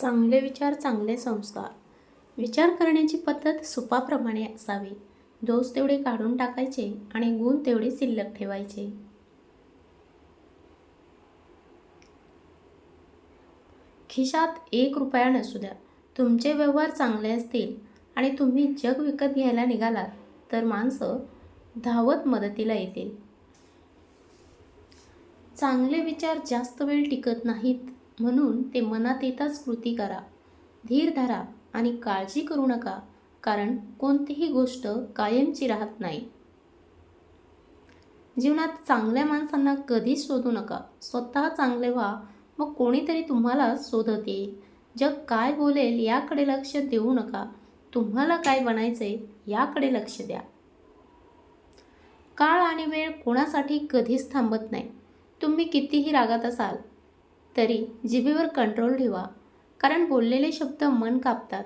चांगले विचार चांगले संस्कार. विचार करण्याची पद्धत सुपाप्रमाणे असावी. दोष तेवढे काढून टाकायचे आणि गुण तेवढे शिल्लक ठेवायचे. खिशात एक रुपया नसू द्या. तुमचे व्यवहार चांगले असतील आणि तुम्ही जग विकत घ्यायला निघालात तर माणसं धावत मदतीला येतील. चांगले विचार जास्त वेळ टिकत नाहीत. म्हणून ते मनात येताच कृती करा. धीर धरा आणि काळजी करू नका कारण कोणतीही गोष्ट कायमची राहत नाही. जीवनात चांगल्या माणसांना कधीच शोधू नका. स्वतः चांगले व्हा मग कोणीतरी तुम्हाला शोधत येईल. जग काय बोलेल याकडे लक्ष देऊ नका. तुम्हाला काय बनायचंय याकडे लक्ष द्या. काळ आणि वेळ कोणासाठी कधीच थांबत नाही. तुम्ही कितीही रागात असाल तरी जिभेवर कंट्रोल ठेवा. कारण बोललेले शब्द मन कापतात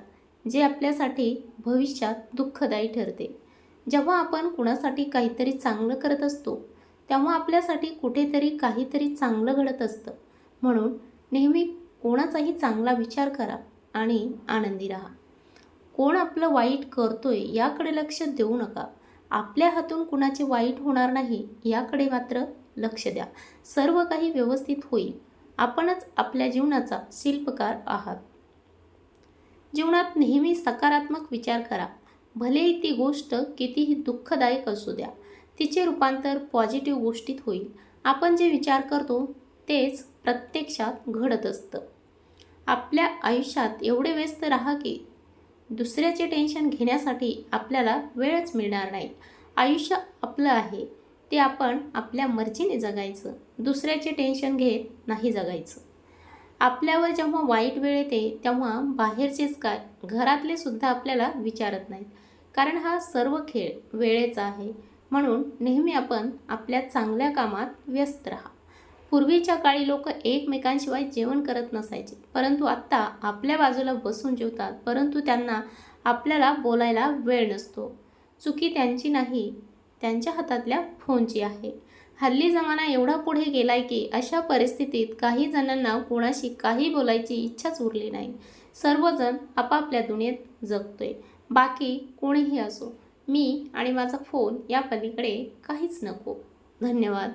जे आपल्यासाठी भविष्यात दुःखदायी ठरते. जेव्हा आपण कुणासाठी काहीतरी चांगलं करत असतो तेव्हा आपल्यासाठी कुठेतरी काहीतरी चांगलं घडत असतं. म्हणून नेहमी कोणाचाही चांगला विचार करा आणि आनंदी राहा. कोण आपलं वाईट करतोय याकडे लक्ष देऊ नका. आपल्या हातून कुणाचे वाईट होणार नाही याकडे मात्र लक्ष द्या. सर्व काही व्यवस्थित होईल. आपणच आपल्या जीवनाचा शिल्पकार आहात. जीवनात नेहमी सकारात्मक विचार करा. भलेही ती गोष्ट कितीही दुःखदायक असू द्या तिचे रूपांतर पॉझिटिव्ह गोष्टीत होईल. आपण जे विचार करतो तेच प्रत्यक्षात घडत असतं. आपल्या आयुष्यात एवढे व्यस्त राहा की दुसऱ्याचे टेन्शन घेण्यासाठी आपल्याला वेळच मिळणार नाही. आयुष्य आपलं आहे ते आपण आपल्या मर्जीने जगायचं. दुसऱ्याचे टेन्शन घेत नाही जगायचं. आपल्यावर जेव्हा वाईट वेळ येते तेव्हा बाहेरचेच काय घरातले सुद्धा आपल्याला विचारत नाहीत. कारण हा सर्व खेळ वेळेचा आहे. म्हणून नेहमी आपण आपल्या चांगल्या कामात व्यस्त राहा. पूर्वीच्या काळी लोक एकमेकांशिवाय जेवण करत नसायचे. परंतु आत्ता आपल्या बाजूला बसून जेवतात. परंतु त्यांना आपल्याला बोलायला वेळ नसतो. चुकी त्यांची नाही त्यांच्या हातातल्या फोनची आहे. हल्ली जमाना एवढा पुढे गेलाय की अशा परिस्थितीत काही जणांना कोणाशी काही बोलायची इच्छाच उरली नाही. सर्वजण आपापल्या दुनियेत जगतोय. बाकी कोणीही असो मी आणि माझा फोन या पलीकडे काहीच नको. धन्यवाद.